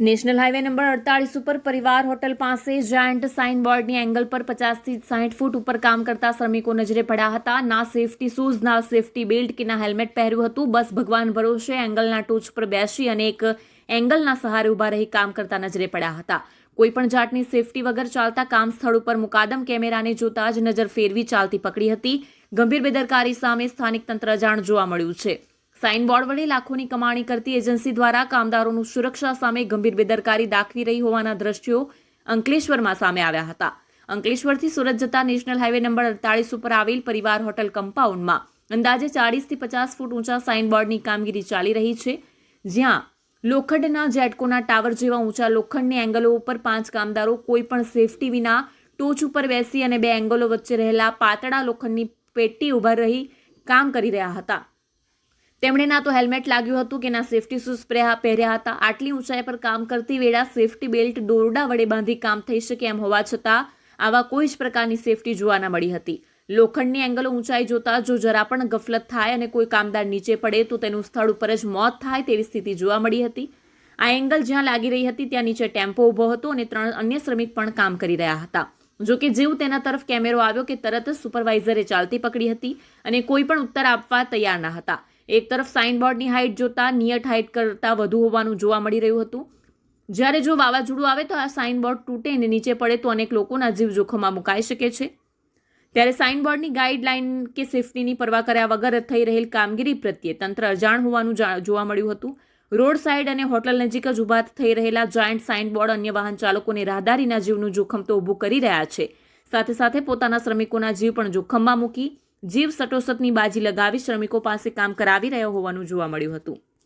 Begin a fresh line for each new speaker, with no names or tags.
National highway number અડતાલીસ ઉપર પરિવાર હોટલ પાસે જાયન્ટ સાઇન બોર્ડની એંગલ પર પચાસથી સાઠ ફૂટ ઉપર કામ કરતા શ્રમિકો નજરે પડ્યા હતા. ના સેફટી શૂઝ ના સેફટી બેલ્ટ કે ના હેલ્મેટ પહેર્યું હતું. બસ ભગવાન ભરોસે એંગલના ટોચ પર બેસી અને એક એંગલના સહારે ઊભા રહી કામ કરતા નજરે પડ્યા હતા. કોઈપણ જાતની સેફટી વગર ચાલતા કામ સ્થળ ઉપર મુકાદમ કેમેરાને જોતા જ નજર ફેરવી ચાલતી પકડી હતી. ગંભીર બેદરકારી સામે સ્થાનિક તંત્ર જાણ જોવા મળ્યું છે. સાઇન બોર્ડ વડે લાખોની કમાણી કરતી એજન્સી દ્વારા કામદારોનું સુરક્ષા સામે ગંભીર બેદરકારી દાખવી રહી હોવાના દ્રશ્યો અંકલેશ્વરમાં સામે આવ્યા હતા. અંકલેશ્વરથી સુરત જતા નેશનલ હાઈવે નંબર અડતાલીસ ઉપર આવેલ પરિવાર હોટલ કમ્પાઉન્ડમાં અંદાજે ચાળીસથી પચાસ ફૂટ ઊંચા સાઇન બોર્ડની કામગીરી ચાલી રહી છે, જ્યાં લોખંડના જેટકોના ટાવર જેવા ઊંચા લોખંડની એંગલો ઉપર પાંચ કામદારો કોઈપણ સેફટી વિના ટોચ ઉપર બેસી અને બે એંગલો વચ્ચે રહેલા પાતળા લોખંડની પેટી ઊભા રહી કામ કરી રહ્યા હતા. તેમણે ના તો હેલ્મેટ લાગ્યું હતું કે ના સેફટી શૂઝ પહેર્યા હતા. આટલી ઊંચાઈ પર કામ કરતી વેળા સેફટી બેલ્ટ દોરડા વડે બાંધી કામ થઈ શકે એમ હોવા છતાં, આવા કોઈ જ પ્રકારની સેફટી જોવા ન મળી હતી. લોખંડની એંગલો ઊંચાઈ જોતા જો જરા પણ ગફલત થાય અને કોઈ કામદાર નીચે પડે, તો તેનું સ્થળ ઉપર જ મોત થાય તેવી સ્થિતિ જોવા મળી હતી. આ એંગલ જ્યાં લાગી રહી હતી, ત્યાં નીચે ટેમ્પો ઊભો હતો અને ત્રણ અન્ય શ્રમિક પણ કામ કરી રહ્યા હતા. જો કે જેવું તેના તરફ કેમેરો આવ્યો કે તરત જ સુપરવાઇઝરે ચાલતી પકડી હતી અને કોઈ પણ ઉત્તર આપવા તૈયાર ન હતા. એક તરફ સાઇન બોર્ડની હાઇટ જોતા નિયત હાઇટ કરતાં વધુ હોવાનું જોવા મળી રહ્યું હતું. જ્યારે જો વાવાઝોડું આવે તો આ સાઇન બોર્ડ તૂટે અને નીચે પડે તો અનેક લોકોના જીવ જોખમમાં મુકાઈ શકે છે. ત્યારે સાઇન બોર્ડની ગાઈડલાઇન કે સેફટીની પરવા કર્યા વગર થઈ રહેલ કામગીરી પ્રત્યે તંત્ર અજાણ હોવાનું જોવા મળ્યું હતું. રોડ સાઇડ અને હોટલ નજીક જ ઊભા થઈ રહેલા જાયન્ટ સાઇન બોર્ડ અન્ય વાહન ચાલકોને રાહદારીના જીવનું જોખમ તો ઊભું કરી રહ્યા છે. સાથે સાથે પોતાના શ્રમિકોના જીવ પણ જોખમમાં મૂકી જીવ સટોસટની બાજી લગાવી શ્રમિકો પાસે કામ કરાવી રહ્યો હોવાનું જોવા મળ્યું હતું.